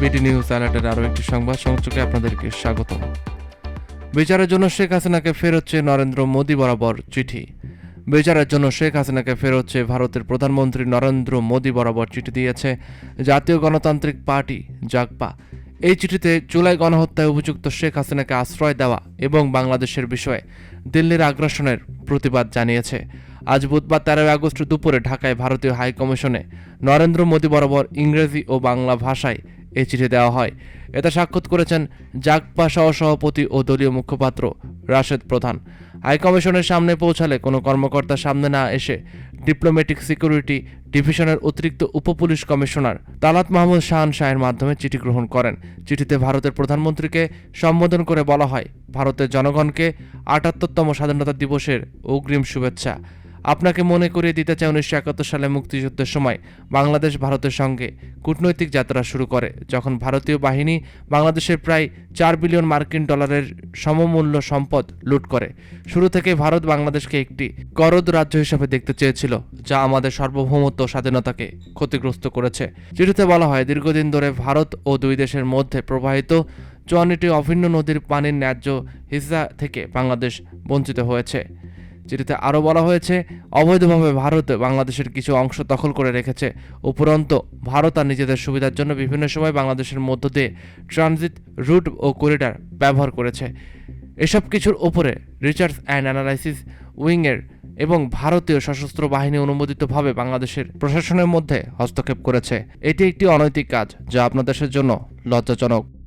বিটি নিউজ অ্যালার্টের আরও একটি সংবাদ সংযোগে আপনাদেরকে স্বাগতম বিচারের জন্য শেখ হাসিনাকে ফেরোচ্ছে নরেন্দ্র মোদী বরাবর চিঠি। বিচারের জন্য শেখ হাসিনাকে ফেরোচ্ছে ভারতের প্রধানমন্ত্রী নরেন্দ্র মোদী বরাবর চিঠি দিয়েছে জাতীয় গণতান্ত্রিক পার্টি, জাগপা। এই চিঠিতে জুলাই গণহত্যায় অভিযুক্ত শেখ হাসিনাকে আশ্রয় দেওয়া এবং বাংলাদেশের বিষয়ে দিল্লির আগ্রাসনের প্রতিবাদ জানিয়েছে। আজ বুধবার তেরোই আগস্ট দুপুরে ঢাকায় ভারতীয় হাই কমিশনে নরেন্দ্র মোদী বরাবর ইংরেজি ও বাংলা ভাষায় এই চিঠি দেওয়া হয়। এতে স্বাক্ষর করেছেন জাগপা সহ সভাপতি ও দলীয় মুখপাত্র রাশেদ প্রধান। হাইকমিশনের সামনে পৌঁছালে কোনো কর্মকর্তার সামনে না এসে ডিপ্লোম্যাটিক সিকিউরিটি ডিভিশনের অতিরিক্ত উপপুলিশ কমিশনার তালাত মাহমুদ শাহান শাহের মাধ্যমে চিঠি গ্রহণ করেন। চিঠিতে ভারতের প্রধানমন্ত্রীকে সম্বোধন করে বলা হয়, ভারতের জনগণকে আটাত্তরতম স্বাধীনতা দিবসের অগ্রিম শুভেচ্ছা। আপনাকে মনে করিয়ে দিতে চাই উনিশশো একাত্তর সালে মুক্তিযুদ্ধের সময় বাংলাদেশ ভারতের সঙ্গে কূটনৈতিক যাত্রা শুরু করে, যখন ভারতীয় বাহিনী বাংলাদেশের প্রায় চার বিলিয়ন মার্কিন ডলারের সমমূল্য সম্পদ লুট করে। শুরু থেকে ভারত বাংলাদেশকে একটি করদ রাজ্য হিসেবে দেখতে চেয়েছিল, যা আমাদের সার্বভৌমত্ব স্বাধীনতাকে ক্ষতিগ্রস্ত করেছে। চিঠিতে বলা হয়, দীর্ঘদিন ধরে ভারত ও দুই দেশের মধ্যে প্রবাহিত চুয়ান্নটি অভিন্ন নদীর পানির ন্যায্য হিস্সা থেকে বাংলাদেশ বঞ্চিত হয়েছে। চিঠিতে আরও বলা হয়েছে, অবৈধভাবে ভারত বাংলাদেশের কিছু অংশ দখল করে রেখেছে। উপরন্ত ভারত আর নিজেদের সুবিধার জন্য বিভিন্ন সময় বাংলাদেশের মধ্য দিয়ে ট্রানজিট রুট ও করিডর ব্যবহার করেছে। এসব কিছুর ওপরে রিসার্চ অ্যান্ড অ্যানালাইসিস উইংয়ের এবং ভারতীয় সশস্ত্র বাহিনী অনুমোদিতভাবে বাংলাদেশের প্রশাসনের মধ্যে হস্তক্ষেপ করেছে। এটি একটি অনৈতিক কাজ, যা আপনাদের জন্য লজ্জাজনক।